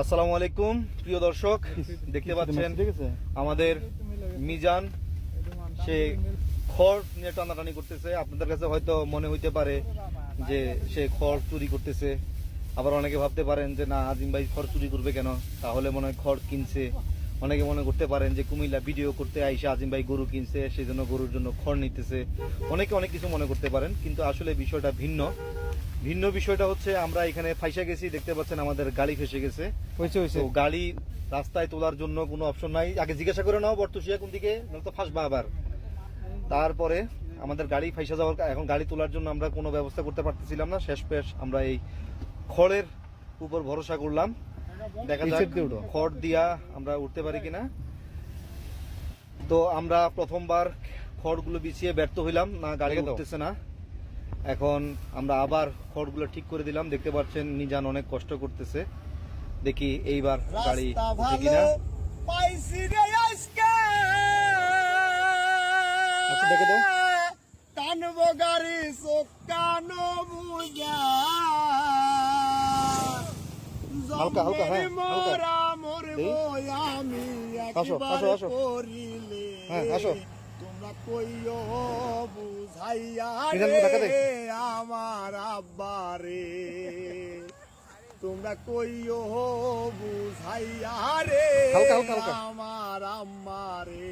আসসালামু আলাইকুম প্রিয় দর্শক দেখতে পাচ্ছেন আমাদের মিজান সে খড় নিয়ে টানাটানি করতেছে। আপনাদের কাছে হয়তো মনে হইতে পারে যে সে খড় চুরি করতেছে। আবার অনেকে ভাবতে পারেন যে না আজিম ভাই খড় চুরি করবে কেন? তাহলে মনে হয় খড় কিনছে। অনেকে মনে করতে পারেন যে কুমিল্লা ভিডিও করতে আইসা আজিম ভাই গরু কিনছে সেই জন্য গরুর জন্য খড় নিতেছে। অনেকে অনেক কিছু মনে করতে পারেন কিন্তু আসলে বিষয়টা ভিন্ন। ভিন্ন বিষয়টা হচ্ছে আমরা এখানে ফাইসা গেছি দেখতে পাচ্ছেন আমাদের গাড়ি ফেসে গেছে। হয়েছে গাড়ি রাস্তায় তোলার জন্য কোনো অপশন নাই। আগে জিজ্ঞাসা করে নাও বর্তসিয়া কোন দিকে তো ফাঁসবা আবার তারপরে আমাদের গাড়ি ফাইসা যাওয়ার এখন গাড়ি তোলার জন্য আমরা কোনো ব্যবস্থা করতে পারতেছিলাম না। শেষ পেশ আমরা এই খড়ের উপর ভরসা করলাম। দেখা যাক। খড় দিয়া আমরা উঠতে পারি কিনা। তো আমরা প্রথমবার খড়গুলো বিছিয়ে ব্যর্থ হইলাম। না গাড়ি উঠতেছে না। এখন আমরা আবার খড়গুলো ঠিক করে দিলাম দেখতে পাচ্ছেন নিজান অনেক কষ্ট করতেছে দেখি এইবার গাড়ি উঠে কিনা আচ্ছা, দেখে দাও। টানবো গাড়ি চোখ কানো বুঝা হালকা, হালকা, হ্যাঁ, হালকা। আসো, আসো, আসো। হ্যাঁ, আসো। তোমরা কইও বুঝাইয়া আমার আব্বারে তোমরা কইও বুঝাইয়া রে। আমার আম্মারে